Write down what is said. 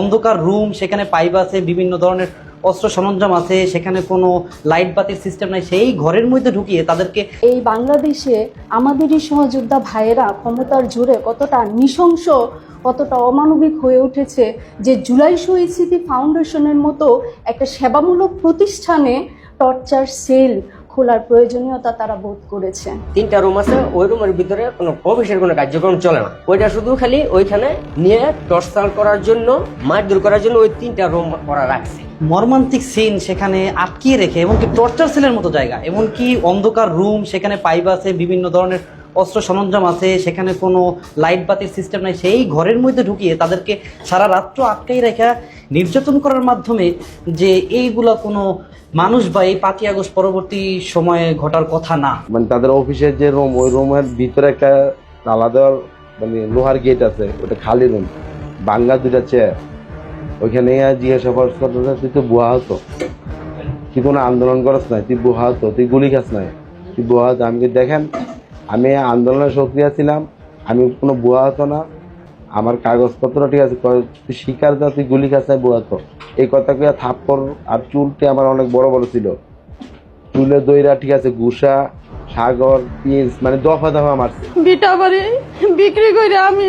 অন্ধকার রুম সেখানে পাইপ আছে, বিভিন্ন ধরনের অস্ত্র সরঞ্জাম আছে, সেখানে কোনো লাইট বাতির সিস্টেম নাই, সেই ঘরের মধ্যে ঢুকিয়ে তাদেরকে এই বাংলাদেশে আমাদেরই সহযোদ্ধা ভাইয়েরা ক্ষমতার জোরে কতটা নৃশংস, কতটা অমানবিক হয়ে উঠেছে যে জুলাই শহীদ স্মৃতি ফাউন্ডেশনের মতো একটা সেবামূলক প্রতিষ্ঠানে টর্চার সেল খোলার প্রয়োজনীয়তা তারা বোধ করেছে। তিনটা রুম আছে ওই রুমের ভিতরে কোনো অফিসের কোনো কার্যক্রম চলে না। ওইটা শুধু খালি ওইখানে নিয়ে টর্চার করার জন্য মারধর করার জন্য ওই তিনটা রুম করা রাখছে। মর্মান্তিক সিন সেখানে আটকিয়ে রেখে এমনকি টর্চার সেলের মতো জায়গা এমনকি অন্ধকার রুম সেখানে পাইপ আছে বিভিন্ন ধরনের অস্ত্র সরঞ্জাম আছে, সেখানে কোনো লাইট বাতির সিস্টেম নাই, সেই ঘরের মধ্যে ঢুকিয়ে তাদেরকে সারা রাত্র আটকাই রেখা নির্যাতন করার মাধ্যমে যে এইগুলা কোনো মানুষ বা এই পাঁচই আগস্ট পরবর্তী সময়ে ঘটার কথা না। মানে তাদের অফিসের যে রুম ওই রুমের ভিতরে একটা দেওয়ার মানে লোহার গেট আছে, ওটা খালি রুম বাঙ্গা দুটা চেয়ার ওইখানে জিজ্ঞাসাবাদ করতে তুই তো বুয়া হতো তুই কোনো আন্দোলন করস নাই, তুই বুয়া হতো তুই গুলি খাস নাই, তুই বুয়া হতো আমি দেখেন আমি আন্দোলনে সক্রিয় ছিলাম আমি কোনো বুয়া হতো না। আমার কাগজপত্র ঠিক আছে তুই শিকার দাও তুই গুলি খাসায় নাই বুয়া হতো। এই কথা কইয়া থাপ্পড় আর চুলটি আমার অনেক বড় বড় ছিল। চুলে দইরা ঠিক আছে গুসা সাগর পিস মানে দফা দফা মারছে। বিটা বাড়ি বিক্রি করে আমি